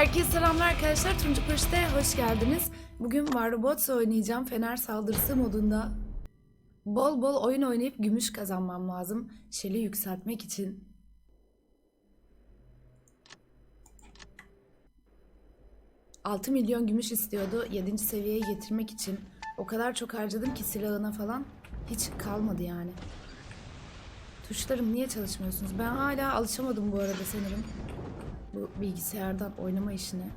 Herkese selamlar arkadaşlar. Tuncu Paşa'da hoş geldiniz. Bugün War Robots oynayacağım. Fener saldırısı modunda. Bol bol oyun oynayıp gümüş kazanmam lazım. Şeli yükseltmek için. ...6 milyon gümüş istiyordu 7. seviyeye getirmek için. O kadar çok harcadım ki silahına falan hiç kalmadı yani. Tuşlarım niye çalışmıyorsunuz? Ben hala alışamadım bu arada sanırım. Bu bilgisayardan oynama işine.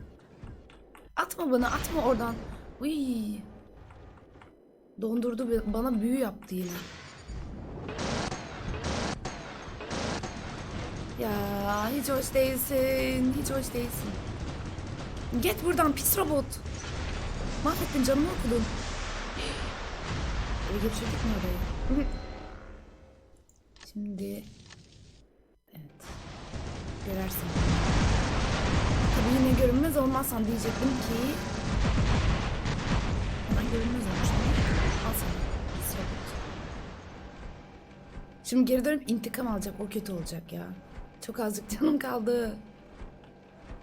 Atma bana atma oradan. Uy. Dondurdu bana büyü yaptı yine. Ya hiç hoş değilsin. Hiç hoş değilsin. Git buradan pis robot. Mahvettin canımı okudun. Eve geçirdik mi orayı? Şimdi... Evet. Görersin. Tabii yine görünmez olmazsan diyecektim ki... Hemen görünmez olmuştum. Al. Şimdi geri dönüp intikam alacak. O kötü olacak ya. Çok azıcık canım kaldı.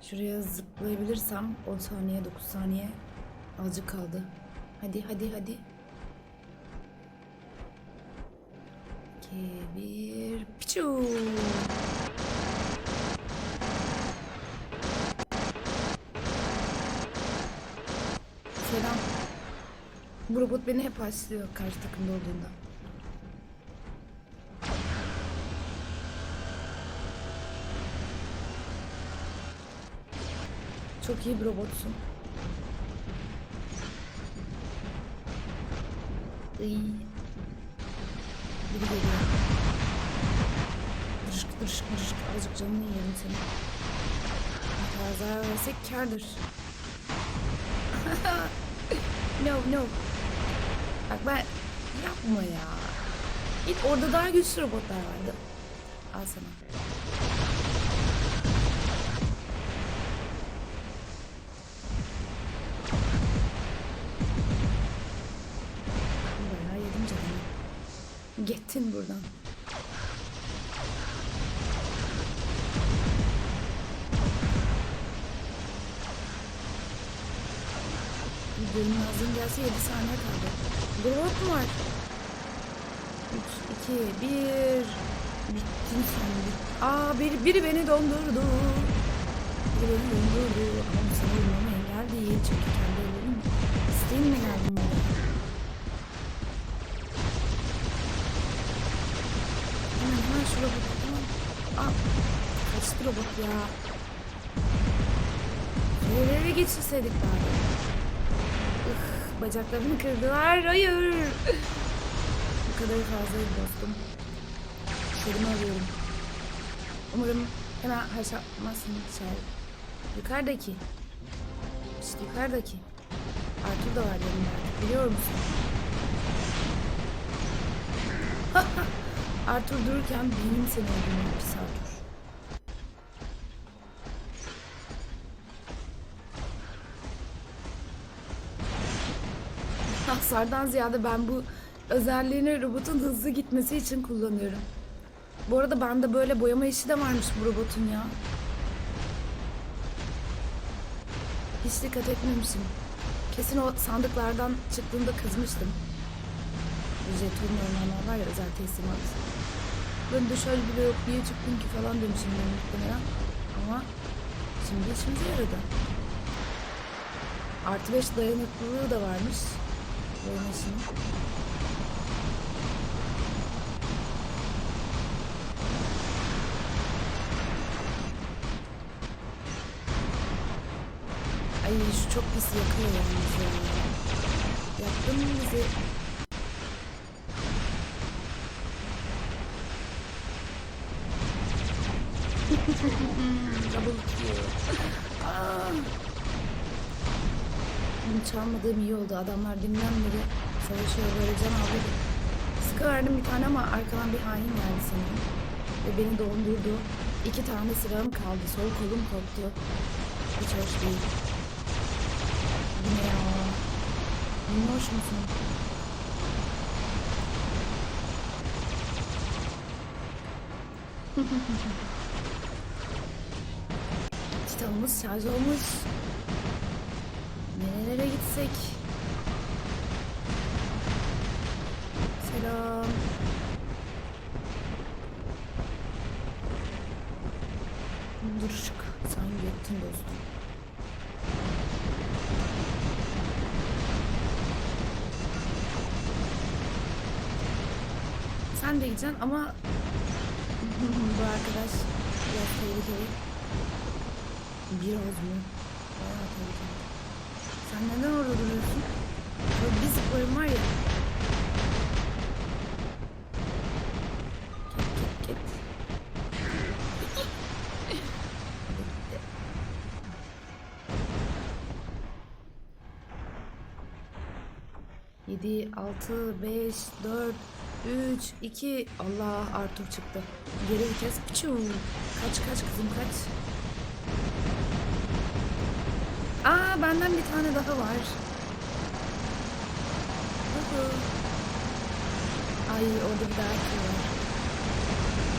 Şuraya zıplayabilirsem 10 saniye 9 saniye azıcık kaldı. Hadi hadi hadi. 2 1 Piçu. Bu robot beni hep haşlıyor karşı takımda olduğunda. Çok iyi bir robotsun. Iy. Biri geliyor. Dırışık dırışık dırışık. Azıcık canını yiyelim seni. Kaza versek kârdır. no no. Bak ben yapma ya. Git orada daha güçlü robotlar vardı. Al sana. Gittin buradan. Görünmezliğin gelse 7 saniye kaldı. Drop var? 3, 2, 1. Bittin sen. Bit Aa biri, biri beni dondurdu. Biri beni dondurdu. Ama bu sana vurmama engel değil. Çünkü kendi ellerim isteğimle geldim buraya. Hemen hemen şu robot. Hemen. Aa, kaçtı robot ya. Nereye geçirseydik bari. Bacaklarımı kırdılar. Hayır. Bu kadar fazlaydı dostum. Şerimi alıyorum. Umarım hemen haşatmazsın şey. Yukarıdaki. İşte yukarıdaki. Arthur da var yanımda biliyor musun? Arthur dururken benim seni öldürmek pis Arthur. Hasardan ziyade ben bu özelliğini robotun hızlı gitmesi için kullanıyorum. Bu arada bende böyle boyama işi de varmış bu robotun ya. Hiç dikkat etmemişim. Kesin o sandıklardan çıktığında kızmıştım. Jeton olanlar var ya özel teslimat. Ben de şöyle bile yok niye çıktın ki falan demişim ben muhtemelen. Ama şimdi işimize yaradı. Artı 5 dayanıklılığı da varmış. Boyamasının. Ay şu çok pis yakıyor yalnız ya. Yaktın mı bizi? Double kill. Aa. Bunu çalmadığım iyi oldu. Adamlar dünden beri savaşıyor böyle can. Sıkı verdim bir tane ama arkadan bir hain geldi sanırım. Ve beni dondurdu. İki tane silahım kaldı. Sol kolum koptu. Hiç hoş değil. Bu ne ya? Minnoş musun? Titanımız şarj olmuş. Nerelere gitsek? Selam. Duruşuk. Sen yettin dostum. Sen de gideceksin ama bu arkadaş biraz tehlikeli. Biraz mı? Bayağı tehlikeli. Sen neden orada duruyorsun? Böyle bir zıplarım var ya. Git git git. Yedi, altı, beş, dört, üç, iki. Allah Arthur çıktı. Geri vites. Piçu. Kaç kaç kızım kaç. Aa benden bir tane daha var. Ay orada bir daha var.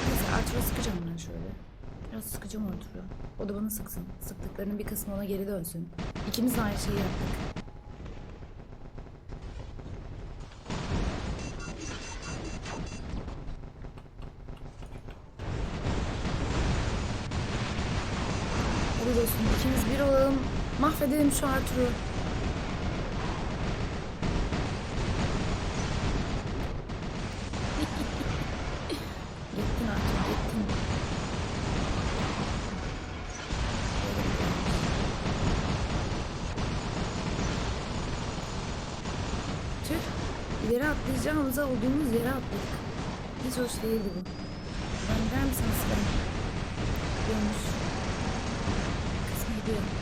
Neyse Arthur'a sıkacağım ben şöyle. Biraz sıkacağım Arthur'u. O da bana sıksın. Sıktıklarının bir kısmı ona geri dönsün. İkimiz aynı şeyi yaptık. Hadi dostum ikimiz bir olalım. Mahvedelim şu Arthur'u. gittin Arthur gittin. Tüh. İleri atlayacağımıza olduğumuz yere atladık. Hiç hoş değildi bu. Ben gider misiniz ben? Gidiyormuş. Kısmı gidiyor.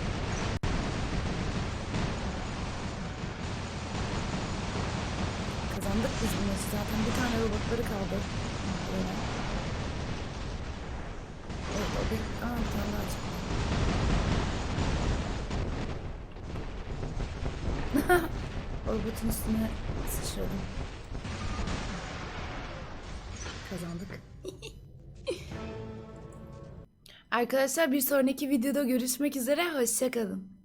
Kazandık biz bu maçı zaten. Bir tane robotları kaldı. Böyle. Evet o bir... Aa bir tane daha çıktı. o robotun üstüne sıçradım. Kazandık. Arkadaşlar bir sonraki videoda görüşmek üzere. Hoşçakalın.